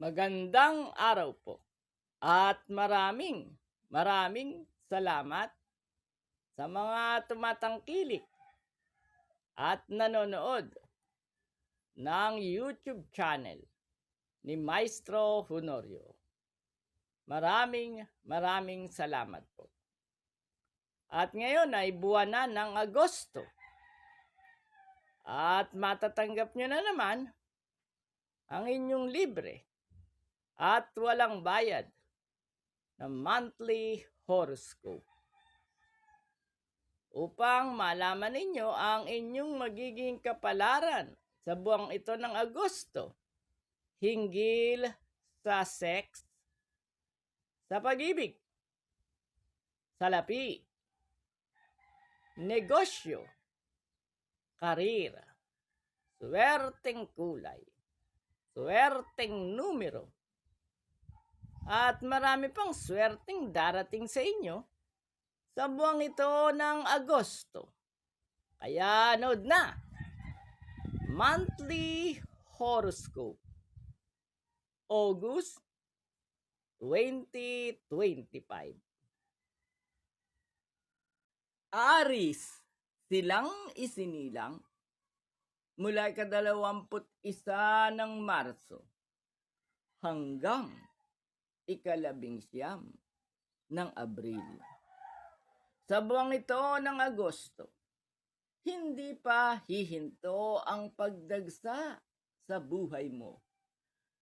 Magandang araw po. At maraming, maraming salamat sa mga tumatangkilik at nanonood ng YouTube channel ni Maestro Honorio. Maraming, maraming salamat po. At ngayon ay buwan na ng Agosto. At matatanggap nyo na naman ang inyong libre at walang bayad na monthly horoscope. Upang malaman ninyo ang inyong magiging kapalaran sa buwang ito ng Agosto hinggil sa sex, sa pag-ibig, sa lapi, negosyo, karir, swerteng kulay, swerteng numero, at marami pang swerteng darating sa inyo sa buwang ito ng Agosto. Kaya nood na! Monthly Horoscope August 2025 Aris, silang isinilang mula ikadalawamput isa ng Marso hanggang ikalabing siyam ng Abril. Sa buwang ito ng Agosto, hindi pa hihinto ang pagdagsa sa buhay mo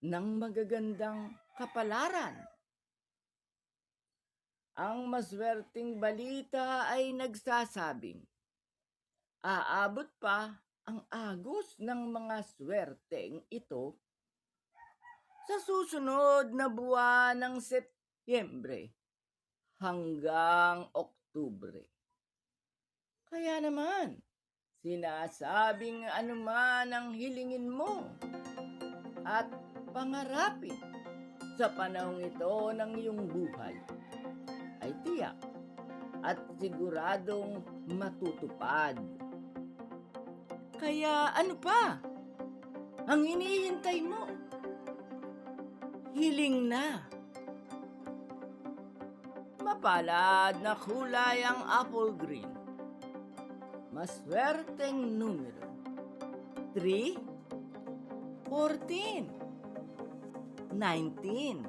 ng magagandang kapalaran. Ang maswerteng balita ay nagsasabing, aabot pa ang agos ng mga swerteng ito sa susunod na buwan ng Setyembre hanggang Oktubre. Kaya naman, sinasabing anuman ang hilingin mo at pangarapin sa panahong ito ng iyong buhay ay tiyak at siguradong matutupad. Kaya ano pa ang hinihintay mo? Hiling na. Mapalad na kulay ang apple green. Maswerteng numero. 3, 14, 19,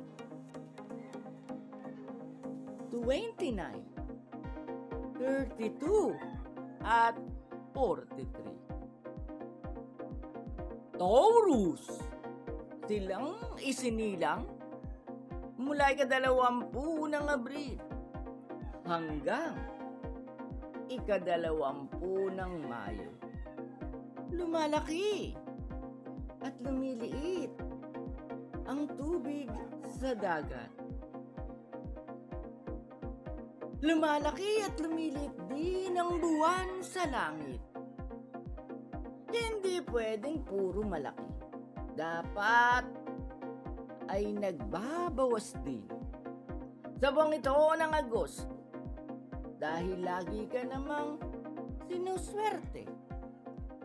29, 32, at 43. Taurus! Silang isinilang mula ikadalawampu ng Abril hanggang ikadalawampu ng Mayo. Lumalaki at lumiliit ang tubig sa dagat. Lumalaki at lumiliit din ang buwan sa langit. Hindi pwedeng puro malaki. Dapat ay nagbabawas din. Sa buwang ito ng Agosto, dahil lagi ka namang sinuswerte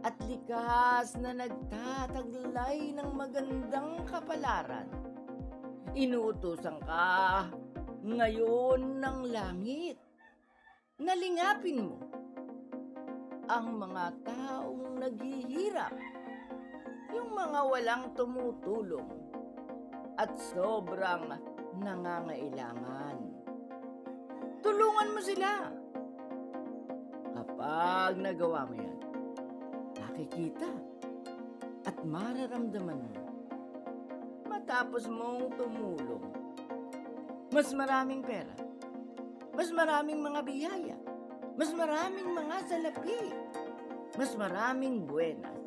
at likas na nagtataglay ng magandang kapalaran. Inuutosan ka ngayon ng langit. Nalingapin mo ang mga taong naghihirap, yung mga walang tumutulong at sobrang nangangailangan. Tulungan mo sila. Kapag nagawa mo yan, makikita at mararamdaman mo matapos mong tumulong. Mas maraming pera, mas maraming mga biyaya, mas maraming mga salapi, mas maraming buenas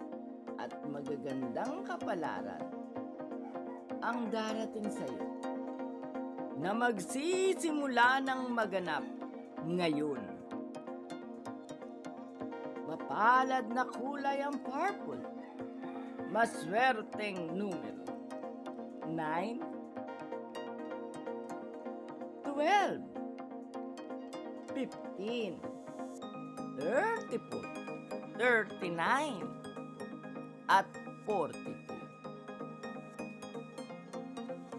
at magagandang kapalaran ang darating sa iyo na magsisimula ng maganap ngayon. Mapalad na kulay ang purple. Maswerteng numero. 9 12 15 34 39 at 42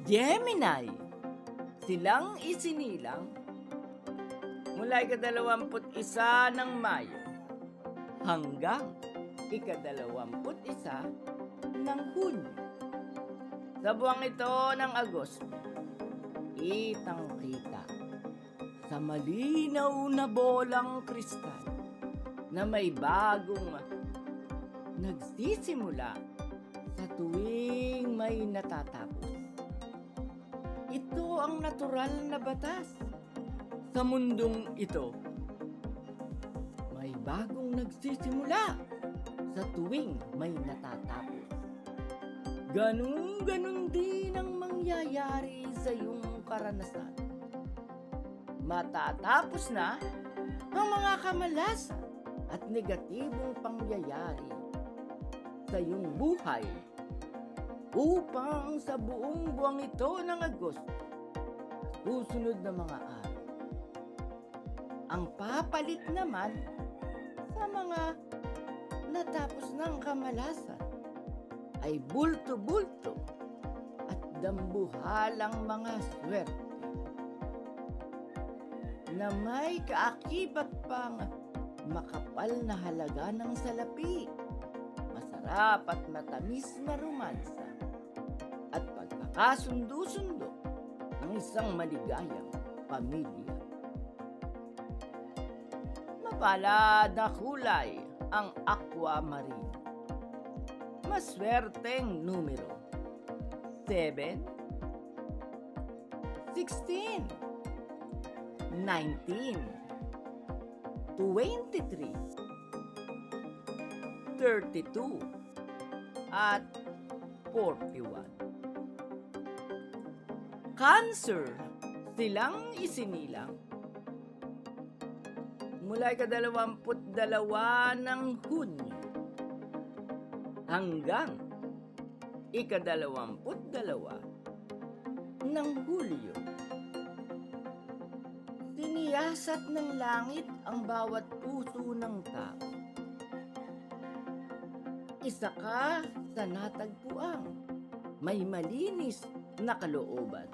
Gemini, silang isinilang mula ikadalawamput isa ng Mayo hanggang ikadalawamput isa ng Hunyo. Sa buwang ito ng Agosto, kitang-kita sa malinaw na bolang kristal na may bagong nagsisimula sa tuwing may natatapos. Ito ang natural na batas sa mundong ito. May bagong nagsisimula sa tuwing may natatapos. Ganun-ganun din ang mangyayari sa iyong karanasan. Matatapos na ang mga kamalasan at negatibong pangyayari sa iyong buhay upang sa buong buwang ito ng Agosto, susunod na mga araw, ang papalit naman sa mga natapos ng kamalasan ay bulto-bulto at dambuhalang mga swerte na may kaakibat pang makapal na halaga ng salapi, masarap at matamis na romansa, at pagkakasundo-sundo ng isang maligayang pamilya. Mapalad na kulay ang aquamarine. Maswerteng numero 7 16 19 23 32 at 41 Cancer silang isinilang mula ikadalawamput dalawa ng Hunyo hanggang ikadalawamput dalawa ng Hulyo. Siniyasat ng langit ang bawat puso ng tao. Isa ka sa natagpuang may malinis na kalooban.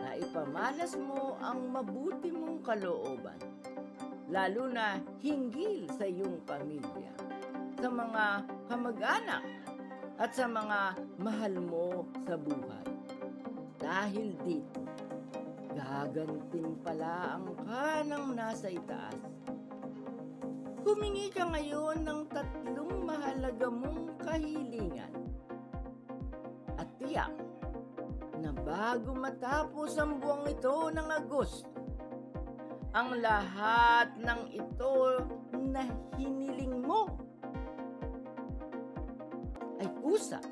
Na ipamalas mo ang mabuti mong kalooban, lalo na hinggil sa iyong pamilya, sa mga kamag-anak, at sa mga mahal mo sa buhay. Dahil dito, gagantin pala ang kanang nasa itaas. Humingi ka ngayon ng tatlong mahalaga mong kahilingan. At tiyak na bago matapos ang buwang ito ng Agosto, ang lahat ng ito na hiniling mo ay kusa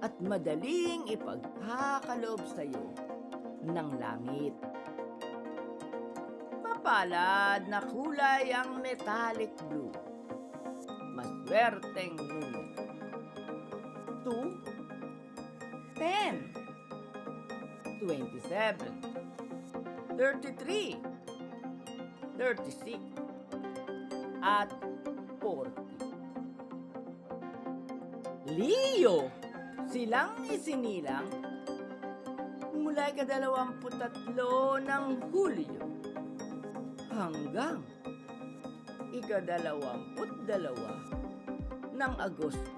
at madaling ipagkakaloob sa iyo ng langit. Mapalad na kulay ang metallic blue. Maswerteng numero. 2, 10, 27, 33, 36, at 40. Leo, silang isinilang mula ikadalawamput tatlo ng Hulyo hanggang ikadalawamput dalawa ng Agosto.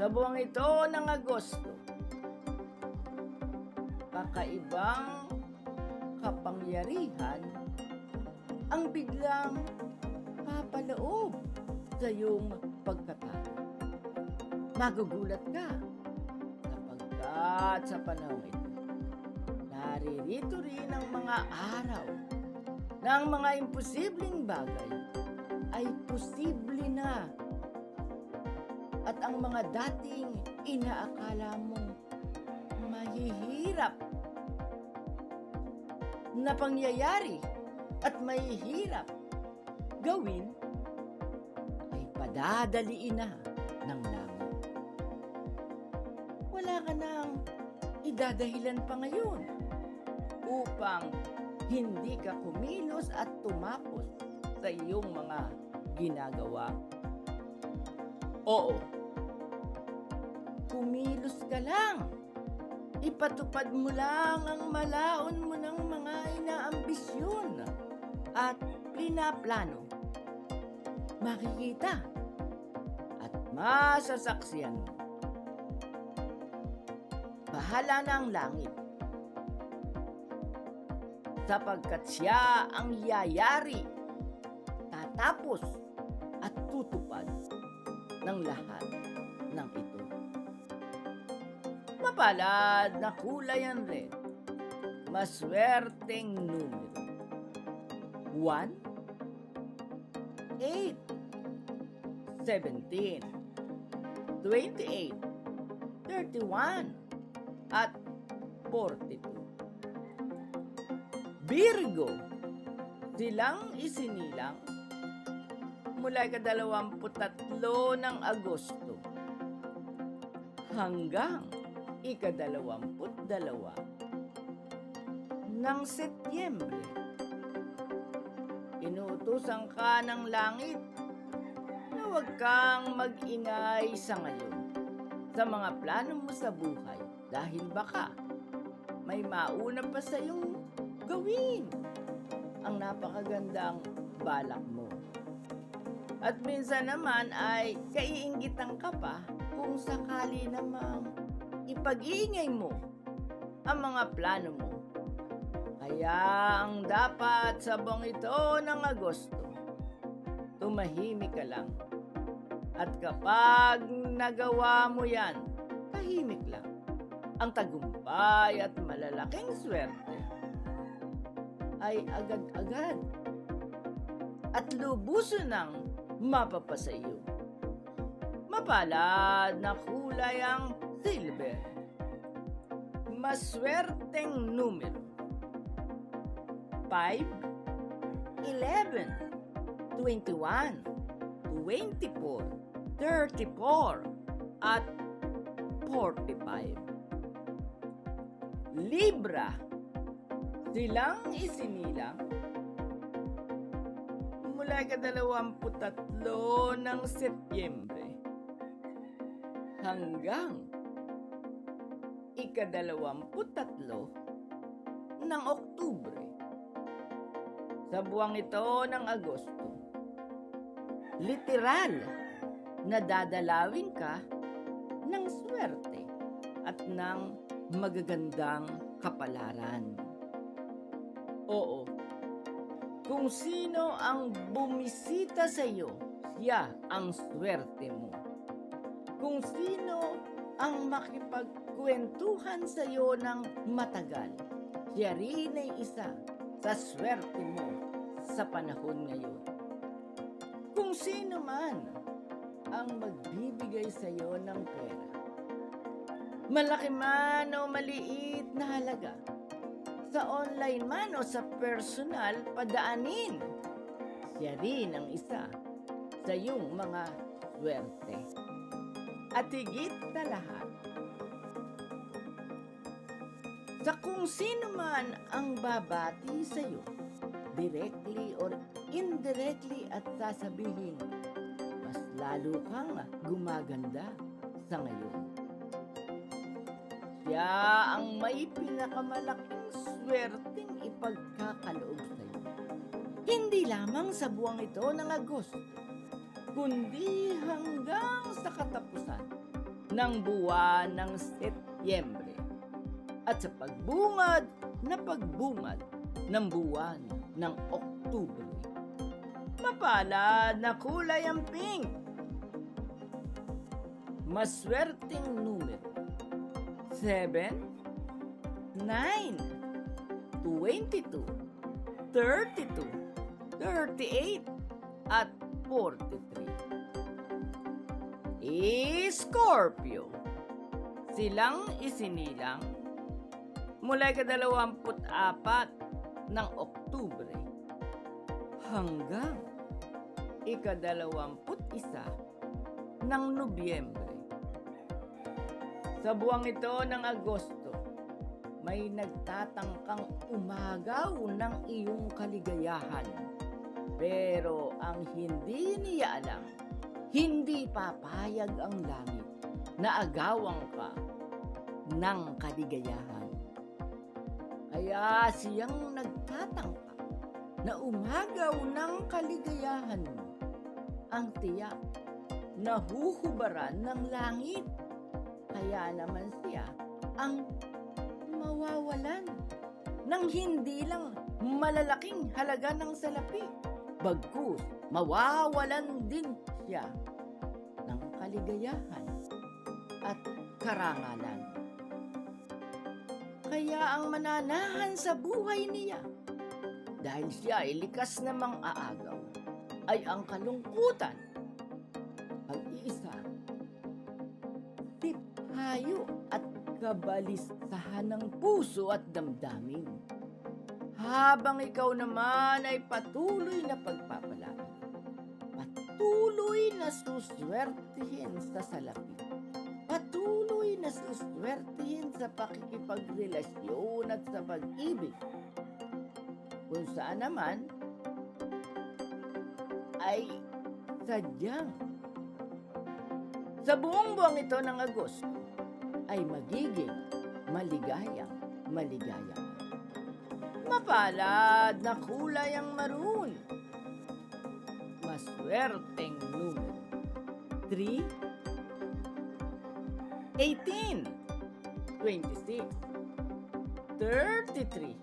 Sa buwang ito ng Agosto, kakaibang kapangyarihan ang biglang papaloob sa iyong pagkatao. Magugulat ka sapagkat sa panahon ito, naririto rin ang mga araw na ang mga imposibleng bagay ay posible na at ang mga dating inaakala mong mahihirap na pangyayari at mahihirap gawin ay padadaliin na ng langit. Wala ka nang idadahilan pa ngayon upang hindi ka kumilos at tumapos sa iyong mga ginagawa. Oo, kumilos ka lang ipatupad mo lang ang malaon mo ng mga inaambisyon at pinaplano. Makikita at masasaksiyan mo. Bahala na ang langit sapagkat siya ang yayari, tatapos at tutupad ng lahat ng ito. Mapalad na kulay ang red, maswerteng numero. 1, 8, 17, 28, 31, at 42. Virgo, silang isinilang mula ikadalawamputatlo ng Agosto hanggang ikadalawamput dalawa ng Setyembre. Inuutosan ka ng langit na huwag kang mag-ingay sa ngayon sa mga plano mo sa buhay dahil baka may mauna pa sa iyong gawin ang napakagandang balak mo. At minsan naman ay kaiingitan ka pa kung sakali namang ipag-iingay mo ang mga plano mo. Kaya ang dapat sa buong ito ng Agosto, tumahimik ka lang. At kapag nagawa mo yan, tahimik lang. Ang tagumpay at malalaking swerte ay agad-agad at lubuso ng mapapasa iyo. Mapalad na kulay ang silver. Maswerteng numero. 5, 11, 21, 24, 34, at 45. Libra, silang isinilang mula ikadalawamputatlo ng Setyembre hanggang ikadalawamputatlo ng Oktubre. Sa buwang ito ng Agosto, literal na dadalawin ka ng swerte at ng magagandang kapalaran. Oo, kung sino ang bumisita sa iyo, siya ang swerte mo. Kung sino ang makipagkwentuhan sa iyo ng matagal, siya rin ay isa sa swerte mo sa panahon ngayon. Kung sino man ang magbibigay sa iyo ng pera, malaki man o maliit na halaga, sa online man o sa personal padaanin. Siya rin ang isa sa iyong mga swerte. At higit na lahat, sa kung sino man ang babati sa iyo, directly or indirectly at sasabihin, mas lalo kang gumaganda sa ngayon. Siya ang may pinakamalaking swerteng ipagkakaloob sa iyo. Hindi lamang sa buwang ito ng Agosto, kundi hanggang sa katapusan ng buwan ng Setyembre at sa pagbungad na pagbungad ng buwan ng Oktubre. Mapalad na kulay ang pink. Maswerteng numero 7, 9, 22, 32, 38, at 43. E Scorpio. Silang isinilang mula ikadalawamput apat ng Oktubre hanggang ikadalawamput isa ng Nobyembre. Sa buwang ito ng Agosto, may nagtatangkang umagaw ng iyong kaligayahan. Pero ang hindi niya alam, hindi papayag ang langit na agawang ka ng kaligayahan. Kaya siyang nagtatangka na umagaw ng kaligayahan mo ang tiyak na huhubaran ng langit. Kaya naman siya ang mawawalan ng hindi lang malalaking halaga ng salapi. Bagkus, mawawalan din siya ng kaligayahan at karangalan. Kaya ang mananahan sa buhay niya, dahil siya ay likas namang aagaw, ay ang kalungkutan, pag-iisa, tipayo at kabalistahan ng puso at damdamin. Habang ikaw naman ay patuloy na pagpapalain, patuloy na suswertihin sa salapi, patuloy na suswertihin sa pakikipagrelasyon at sa pag-ibig. Kung saan naman ay sadyang sa buong buwang ito ng Agosto ay magiging maligayang maligaya. Mapalad na kulay ang maroon. Maswerteng numero. 3, 18, 26, 33,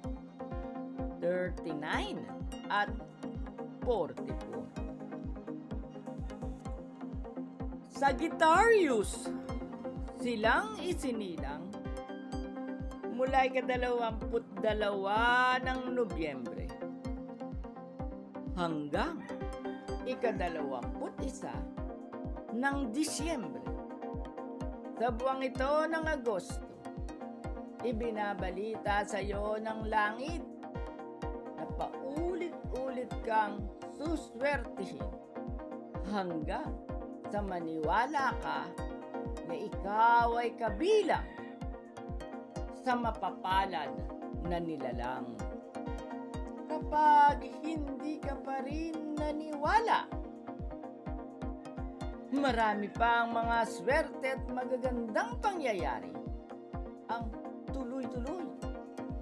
39, at 44. Sagittarius, silang isinilang. Mula ikadalawamput dalawa ng Nobyembre. Hanggang ikadalawamput isa ng Disyembre. Sa buwang ito ng Agosto, ibinabalita sa iyo ng langit na paulit-ulit kang suswertihin. Hanggang sa maniwala ka na ikaw ay kabilang sa mapapalad na nilalang. Kapag hindi ka pa rin naniwala, marami pang mga swerte at magagandang pangyayari ang tuloy-tuloy,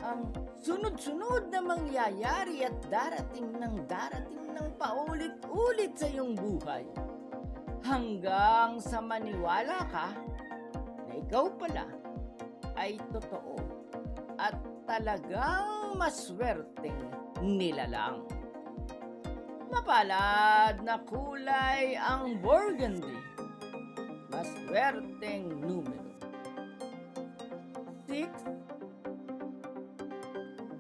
ang sunod-sunod na mangyayari at darating ng darating ng paulit-ulit sa iyong buhay hanggang sa maniwala ka na ikaw pala ay totoo at talagang maswerteng nilalang. Mapalad na kulay ang burgundy. Maswerteng numero. 6,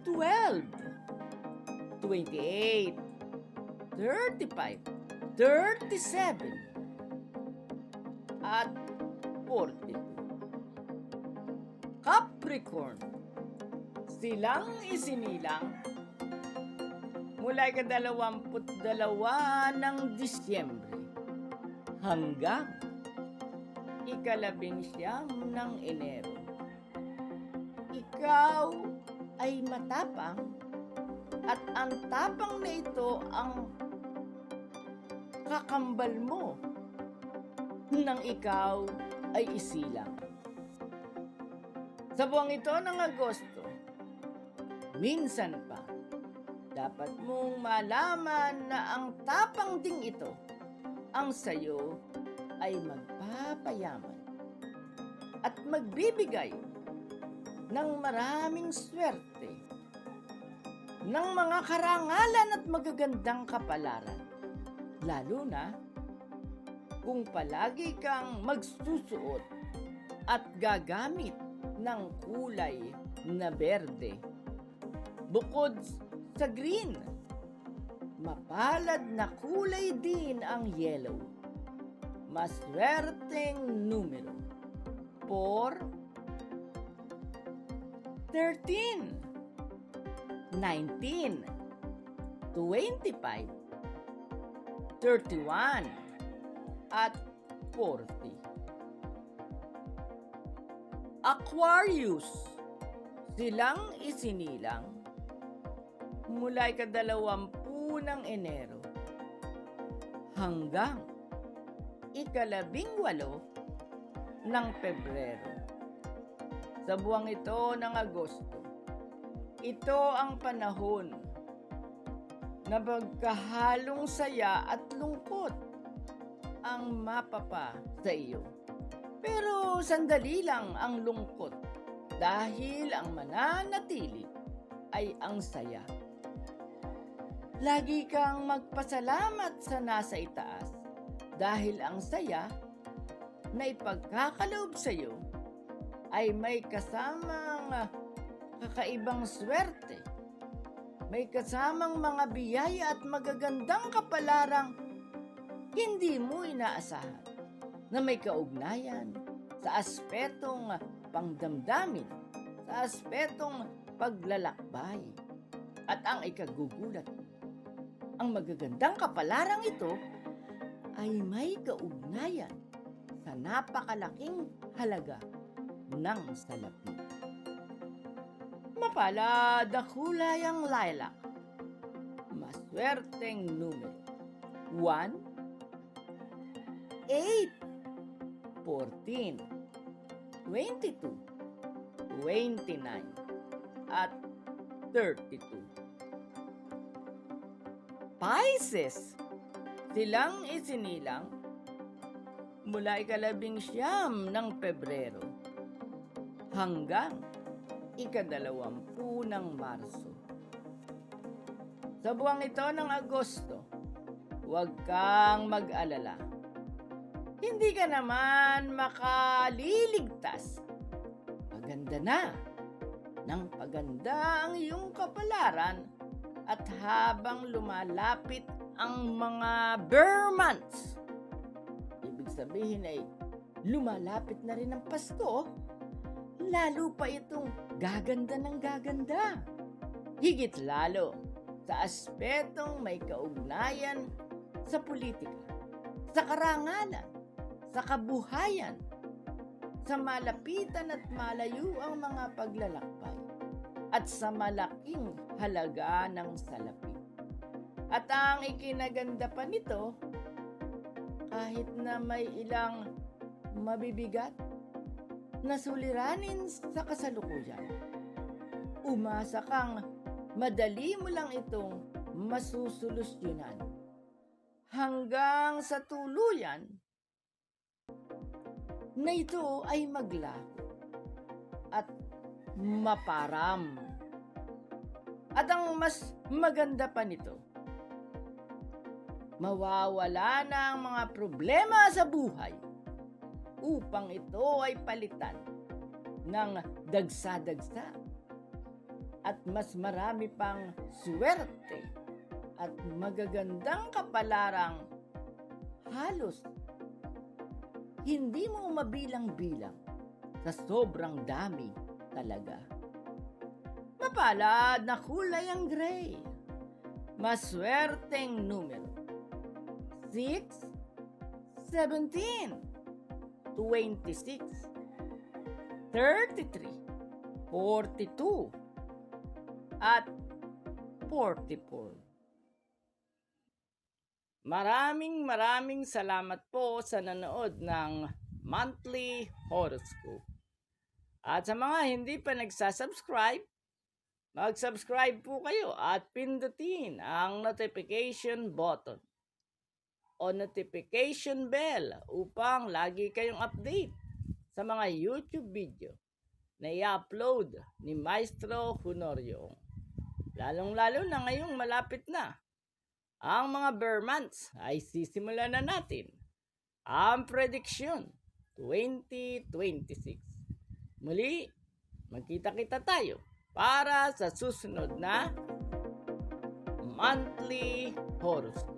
12, 28, 35, 37, at 42. Capricorn. Silang isinilang mula ikadalawamput dalawa ng Disyembre hanggang ikalabing siyam ng Enero. Ikaw ay matapang at ang tapang na ito ang kakambal mo nang ikaw ay isilang. Sa buwang ito ng Agosto, minsan pa, dapat mong malaman na ang tapang ding ito ang sayo ay magpapayaman at magbibigay ng maraming swerte ng mga karangalan at magagandang kapalaran. Lalo na kung palagi kang magsusuot at gagamit ng kulay na berde. Bukod sa green, mapalad na kulay din ang yellow. Maswerteng numero. 4, 13, 19, 25, 31, at 40. Aquarius, silang isinilang mula ikadalawampu ng Enero hanggang ikalabing walo ng Pebrero. sa buwang ito ng Agosto. Ito ang panahon na magkahalong saya at lungkot ang mapapa sa iyo. Pero sandali lang ang lungkot dahil ang mananatili ay ang saya. Lagi kang magpasalamat sa nasa itaas dahil ang saya na ipagkakaloob sa iyo ay may kasamang kakaibang swerte. May kasamang mga biyaya at magagandang kapalarang hindi mo inaasahan na may kaugnayan sa aspetong pangdamdamin, sa aspetong paglalakbay. At ang ikagugulat, ang magagandang kapalarang ito ay may kaugnayan sa napakalaking halaga ng salapi. Mapalad na ang lilac. Maswerteng numero. 1, 8, 14, 22, 29, at 32. Pisces, silang isinilang mula ikalabing siyam ng Pebrero hanggang ikadalawampu ng Marso. Sa buwang ito ng Agosto, huwag kang mag-alala. Hindi ka naman makaliligtas. Maganda na ng paganda ang iyong kapalaran at habang lumalapit ang mga Burr months, ibig sabihin ay lumalapit na rin ang Pasko, lalo pa itong gaganda ng gaganda. Higit lalo sa aspetong may kaugnayan sa politika, sa karangalan, sa kabuhayan, sa malapitan at malayo ang mga paglalakbay, at sa malaking halaga ng salapi. At ang ikinaganda pa nito, kahit na may ilang mabibigat na suliranin sa kasalukuyan, umasa kang madali mo lang itong masusolusyonan hanggang sa tuluyan na ito ay maglaho at maparam. At ang mas maganda pa nito, mawawala na ang mga problema sa buhay upang ito ay palitan ng dagsa-dagsa at mas marami pang swerte at magagandang kapalarang halos hindi mo mabilang-bilang sa sobrang dami talaga. Mapalad na kulay ang gray. Maswerteng numero. 6, 17, 26, 33, 42, at 44. Maraming maraming salamat po sa nanood ng monthly horoscope. At sa mga hindi pa nagsasubscribe, mag-subscribe po kayo at pindutin ang notification button o notification bell upang lagi kayong update sa mga YouTube video na i-upload ni Maestro Honorio. Lalong-lalo na ngayong malapit na ang mga bear months ay sisimulan na natin ang prediction 2026. Muli, magkita-kita tayo para sa susunod na monthly horoscope.